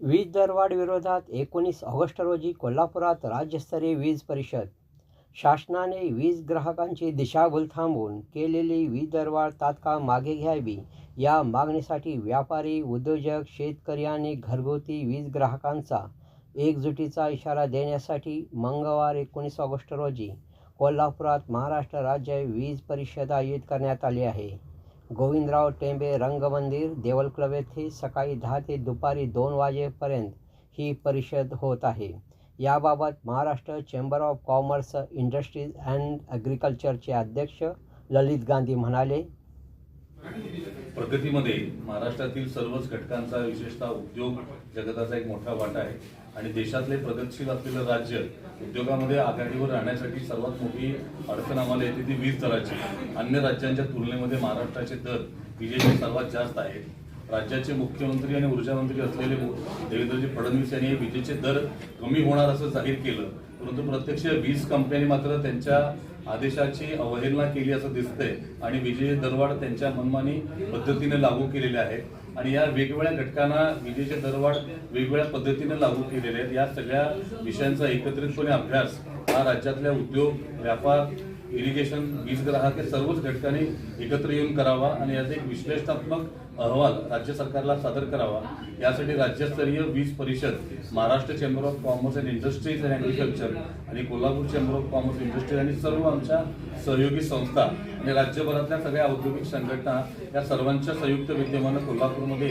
वीज दरवाढ विरोधात एकोणीस ऑगस्ट रोजी कोल्हापुरात राज्यस्तरीय वीज परिषद. शासनाने वीज ग्राहकांची दिशाभूल थांबवून केलेली वीज दरवाढ तात्काळ मागे घ्यावी या मागणीसाठी व्यापारी उद्योजक शेतकरी आणि घरगुती वीज ग्राहकांचा एकजुटीचा इशारा देण्यासाठी मंगळवार एकोणीस ऑगस्ट रोजी कोल्हापुरात महाराष्ट्र राज्य वीज परिषद आयोजित करण्यात आली आहे. गोविंदराव टेंबे रंगमंदिर देवलक्लब येथे सकाळी दहा ते दुपारी दोन वाजेपर्यंत ही परिषद होत आहे. याबाबत Maharashtra chamber of commerce industries and ॲग्रिकल्चरचे अध्यक्ष ललित गांधी म्हणाले प्रगतीमध्ये महाराष्ट्रातील सर्वच घटकांचा विशेषतः उद्योग जगताचा एक मोठा वाटा आहे. आणि देशातले प्रगतशील असलेलं राज्य उद्योगामध्ये आघाडीवर राहण्यासाठी सर्वात मोठी अडचण आम्हाला येते ती वीज दराची. अन्य राज्यांच्या तुलनेमध्ये महाराष्ट्राचे दर विजेचे सर्वात जास्त आहेत. राज्याचे मुख्यमंत्री आणि ऊर्जामंत्री असलेले देवेंद्रजी फडणवीस यांनी विजेचे दर कमी होणार असं जाहीर केलं. परंतु प्रत्यक्ष वीज कंपन्यांनी मात्र त्यांच्या आदेशाची अवहेलना केली असं दिसतंय आणि विजेचे दरवाढ त्यांच्या मनमानी पद्धतीने लागू केलेले आहेत. आणि या वेगवेगळ्या घटकांना विजेचे दरवाढ वेगवेगळ्या पद्धतीने लागू केलेले आहेत. या सगळ्या विषयांचा एकत्रितपणे अभ्यास हा राज्यातल्या उद्योग व्यापार इरिगेशन वीज ग्राहक या सर्वच घटकांनी एकत्र येऊन करावा आणि याचं एक विश्लेषणात्मक अहवाल राज्य सरकारला सादर करावा. यासाठी राज्यस्तरीय वीज परिषद Maharashtra chamber of commerce and industries and agriculture आणि Kolhapur chamber of commerce industries आणि सर्व आमच्या सहयोगी संस्था आणि राज्यभरातल्या सगळ्या औद्योगिक संघटना या सर्वांच्या संयुक्त विद्यमानं कोल्हापूरमध्ये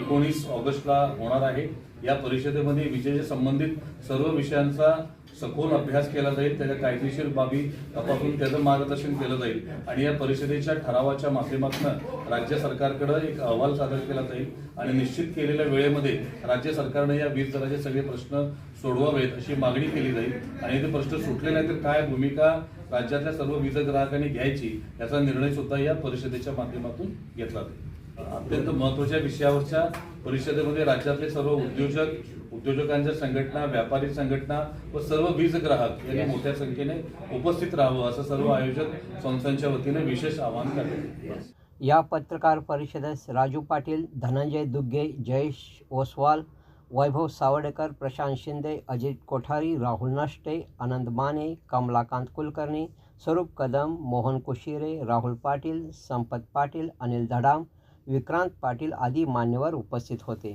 एकोणीस ऑगस्टला होणार आहे. या परिषदेमध्ये विजेशी संबंधित सर्व विषयांचा सखोल अभ्यास केला जाईल. त्याच्या कायदेशीर बाबी तपासून त्याचं मार्गदर्शन केलं जाईल. आणि या परिषदेच्या ठरावाच्या माध्यमातून राज्य सरकारकडे एक अहवाल सादर केला जाईल आणि निश्चित केलेल्या वेळेमध्ये राज्य सरकारने या वीज दराचे सगळे प्रश्न सोडवावेत अशी मागणी केली जाईल. आणि ते प्रश्न सुटले नाही तर काय भूमिका राज्यातल्या सर्व वीज ग्राहकांनी घ्यायची याचा निर्णय सुद्धा या परिषदेच्या माध्यमातून घेतला जाईल. अत्यंत महत्त्वाच्या विषयावरच्या परिषदेमध्ये राज्यातले सर्व उद्योजक उद्योजकांच्या संघटना व्यापारी संघटना व सर्व वीज ग्राहक यांनी मोठ्या संख्येने उपस्थित राहावं असं सर्व आयोजक संस्थांच्या वतीने विशेष आवाहन करण्यात या पत्रकार परिषदेस राजू पाटील धनंजय दुग्गे जयेश ओसवाल वैभव सावडेकर प्रशांत शिंदे अजित कोठारी राहुल नष्टे आनंद माने कमलाकांत कुलकर्णी स्वरूप कदम मोहन कुशिरे राहुल पाटील संपत पाटील अनिल धडाम विक्रांत पाटील आदी मान्यवर उपस्थित होते.